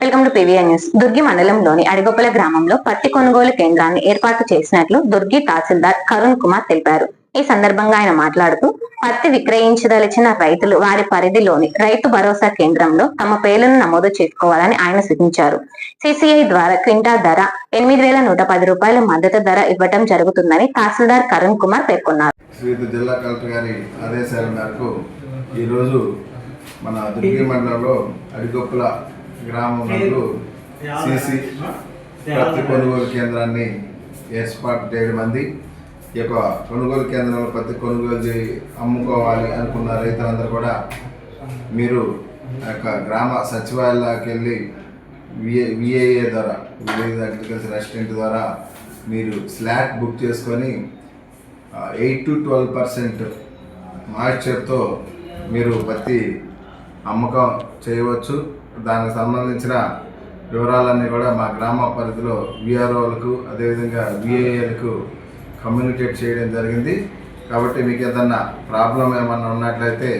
Welcome to PVR news Durgi మండలంలోని అడిగొప్పల గ్రామంలో పత్తి కొనుగోలు కేంద్రాన్ని ఏర్పాటు చేసినట్లు దుర్గి తహసీల్దార్ కరుణ్ కుమార్ తెలిపారు. ఈ సందర్భంగా ఆయన మాట్లాడుతూ పత్తి విక్రయించదలిచిన రైతులు వారి పరిధిలోని రైతు భరోసా కేంద్రంలో తమ పేర్లను నమోదు చేసుకోవాలని ఆయన సూచించారు. సిసిఐ ద్వారా క్వింటా ధర ఎనిమిది వేల నూట పది రూపాయల మద్దతు ధర ఇవ్వడం జరుగుతుందని తహసీల్దార్ కరుణ్ కుమార్ పేర్కొన్నారు. జిల్లా కలెక్టర్ గారి ఆదేశాల మేరకు ఈరోజు మన దుర్గి మండలంలో అడిగొప్పల గ్రామంలో సిసి పత్తి కొనుగోలు కేంద్రాన్ని ఏర్పాటు చేయడం అంది. ఈ యొక్క కొనుగోలు కేంద్రంలో పత్తి కొనుగోలు చేయి అమ్ముకోవాలి అనుకున్న రైతులందరూ కూడా మీరు ఆ యొక్క గ్రామ సచివాలయాలకు వెళ్ళి విఏ విఏఏ ద్వారా విలేజ్ అగ్రికల్చర్ అసిస్టెంట్ ద్వారా మీరు స్లాట్ బుక్ చేసుకొని ఎయిట్ టు ట్వెల్వ్ పర్సెంట్ మాయిశ్చర్తో మీరు పత్తి అమ్మకం చేయవచ్చు. దానికి సంబంధించిన వివరాలన్నీ కూడా మా గ్రామ పరిధిలో విఆర్ఓలకు అదేవిధంగా విఏఏలకు కమ్యూనికేట్ చేయడం జరిగింది. కాబట్టి మీకు ఏదన్నా ప్రాబ్లం ఏమన్నా ఉన్నట్లయితే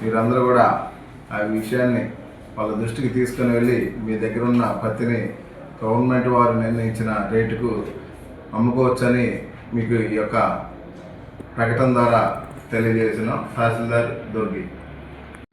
మీరందరూ కూడా ఆ విషయాన్ని వాళ్ళ దృష్టికి తీసుకుని వెళ్ళి మీ దగ్గర ఉన్న పత్తిని గవర్నమెంట్ వారు నిర్ణయించిన రేటుకు అమ్ముకోవచ్చని మీకు ఈ యొక్క ప్రకటన ద్వారా తెలియజేసిన తహసీల్దార్ దుర్గి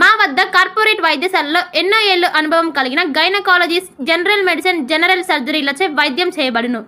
మా వద్ద కార్పొరేట్ వైద్యశాలలో ఎన్నో ఏళ్ళు అనుభవం కలిగిన గైనకాలజిస్ట్ జనరల్ మెడిసిన్ జనరల్ సర్జరీలచే వైద్యం చేయబడును.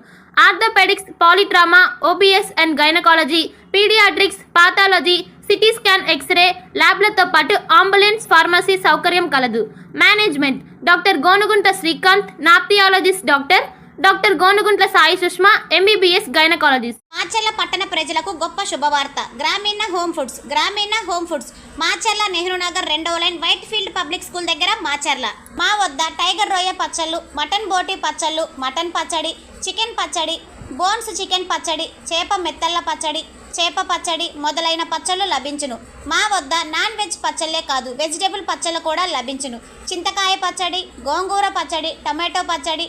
Orthopaedics polytrauma OBS and gynaecology paediatrics pathology CT scan X ray ల్యాబ్లతో పాటు అంబులెన్స్ ఫార్మసీ సౌకర్యం కలదు. Management doctor Gonugunta Srikanth nephrologist doctor doctor Gonuguntla Sai Sushma MBBS gynaecologist. Macherla పట్టణ ప్రజలకు గొప్ప శుభవార్త. Grameena home foods Grameena home foods. Macherla Nehru Nagar రెండవ line white field public school దగ్గర మాచర్ల. మా వద్ద టైగర్ రొయ్య పచ్చళ్ళు మటన్ బోటి పచ్చళ్ళు మటన్ పచ్చడి చికెన్ పచ్చడి బోన్స్ చికెన్ పచ్చడి చేప మెత్తళ్ళ పచ్చడి చేప పచ్చడి మొదలైన పచ్చళ్ళు లభించును. మా వద్ద నాన్ వెజ్ పచ్చళ్ళే కాదు వెజిటేబుల్ పచ్చళ్ళు కూడా లభించును. చింతకాయ పచ్చడి గోంగూర పచ్చడి టమాటో పచ్చడి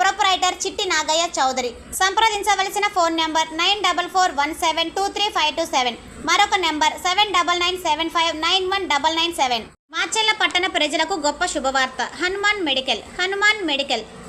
ప్రొపరైటర్ చిట్టి నాగయ్య చౌదరి. సంప్రదించవలసిన phone number nine double four one seven two three five two seven. మరొక number seven double nine seven five nine one double nine seven. Macherla పట్టణ ప్రజలకు గొప్ప శుభవార్త. Hanuman medical Hanuman medical.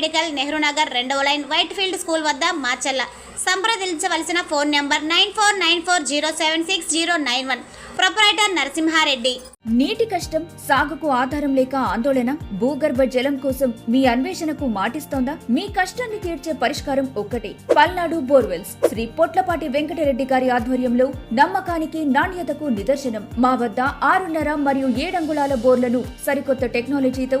Medical Nehru Nagar రెండవ line white field school వద్ద మాచల్ల సంప్రదించవలసిన phone number nine four nine four zero seven six zero nine one. Proprietor Narasimhareddy. నీటి కష్టం సాగుకు ఆధారం లేక ఆందోళన భూగర్భ జలం కోసం మీ అన్వేషణకు మాటిస్తోందా? మీ కష్టాన్ని తీర్చే పరిష్కారం ఒక్కటే పల్నాడు బోర్వెల్స్. శ్రీ పొట్లపాటి వెంకటరెడ్డి గారి ఆధ్వర్యంలో నమ్మకానికి నాణ్యతకు నిదర్శనం. మా వద్ద ఆరున్నర మరియు ఏడంగుళాల బోర్లను సరికొత్త టెక్నాలజీతో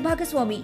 ಭಾಗಸ್ವಾಮಿ.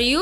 మరియు